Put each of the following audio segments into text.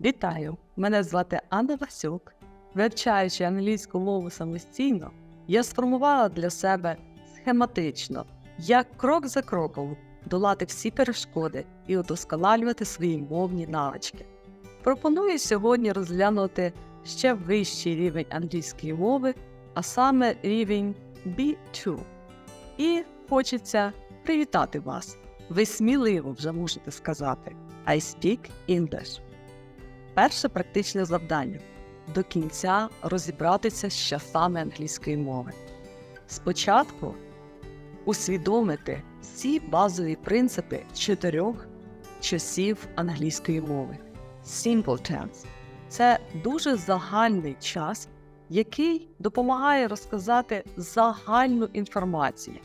Вітаю! Мене звати Анна Васюк. Вивчаючи англійську мову самостійно, я сформувала для себе схематично, як крок за кроком долати всі перешкоди і удосконалювати свої мовні навички. Пропоную сьогодні розглянути ще вищий рівень англійської мови, а саме рівень B2. І хочеться привітати вас. Ви сміливо вже можете сказати I speak English. Перше практичне завдання до кінця розібратися з часами англійської мови. Спочатку усвідомити всі базові принципи чотирьох часів англійської мови. Simple tense – це дуже загальний час, який допомагає розказати загальну інформацію.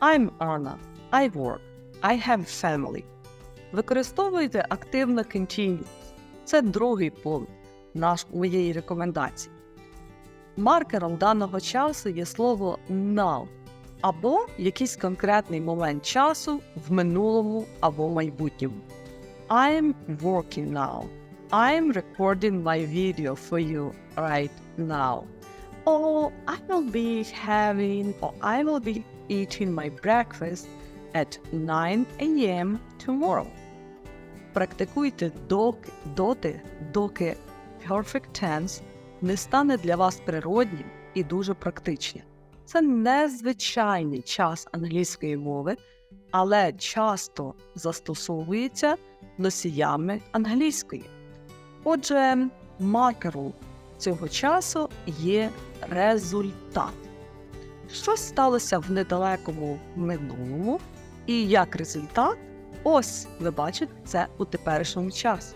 I'm Anna, I work, I have family. Використовуйте активно continuous. Це другий пункт наш, моєї рекомендації. Маркером даного часу є слово now або якийсь конкретний момент часу в минулому або майбутньому. I'm working now. I'm recording my video for you right now. Or I will be having or I will be eating my breakfast at 9 a.m. tomorrow. Практикуйте доки, доти, доки perfect tense не стане для вас природнім і дуже практичним. Це незвичайний час англійської мови, але часто застосовується носіями англійської. Отже, маркером цього часу є результат. Щось сталося в недалекому минулому, і як результат, ось ви бачите це у теперішньому часі.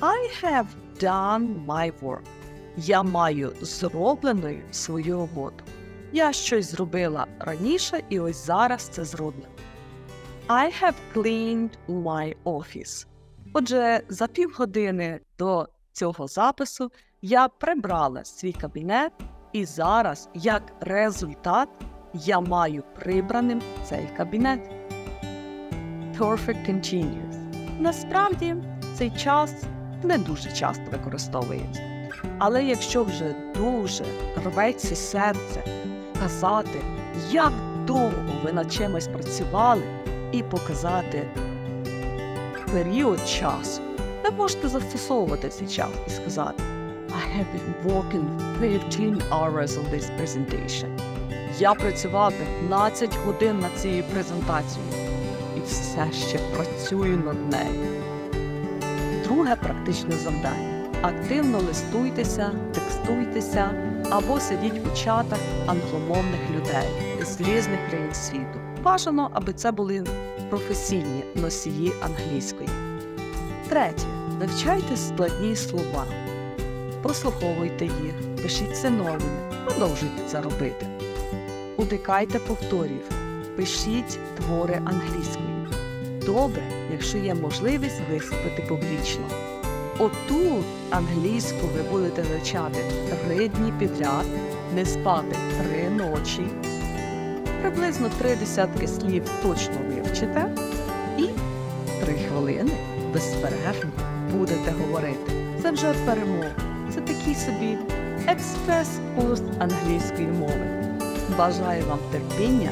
I have done my work. Я маю зробленою свою роботу. Я щось зробила раніше, і ось зараз це зроблено. I have cleaned my office. Отже, за півгодини до цього запису я прибрала свій кабінет, і зараз, як результат, я маю прибраним цей кабінет. Perfect continuous. Насправді цей час не дуже часто використовується. Але якщо вже дуже рветься серце казати, як довго ви над чимось працювали, і показати період часу, ви можете застосовувати цей час і сказати I have been working 15 hours on this presentation. Я працював 15 годин над цією презентацією і все ще працюю над нею. Друге практичне завдання. Активно листуйтеся, текстуйтеся або сидіть у чатах англомовних людей з різних країн світу. Бажано, аби це були професійні носії англійської. Третє. Вивчайте складні слова. Прослуховуйте їх, пишіть синоніми, продовжуйте це робити. Уникайте повторів, пишіть твори англійською. Добре, якщо є можливість виступити публічно. Оту англійську ви будете вивчати три дні підряд, не спати три ночі, приблизно три десятки слів точно вивчите, і три хвилини безперервно будете говорити. Це вже перемога. Це такий собі експрес-курс англійської мови. Бажаю вам терпіння,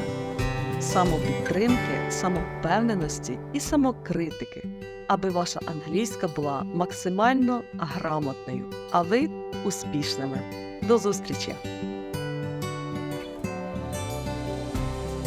самопідтримки, самовпевненості і самокритики, аби ваша англійська була максимально грамотною, а ви успішними. До зустрічі!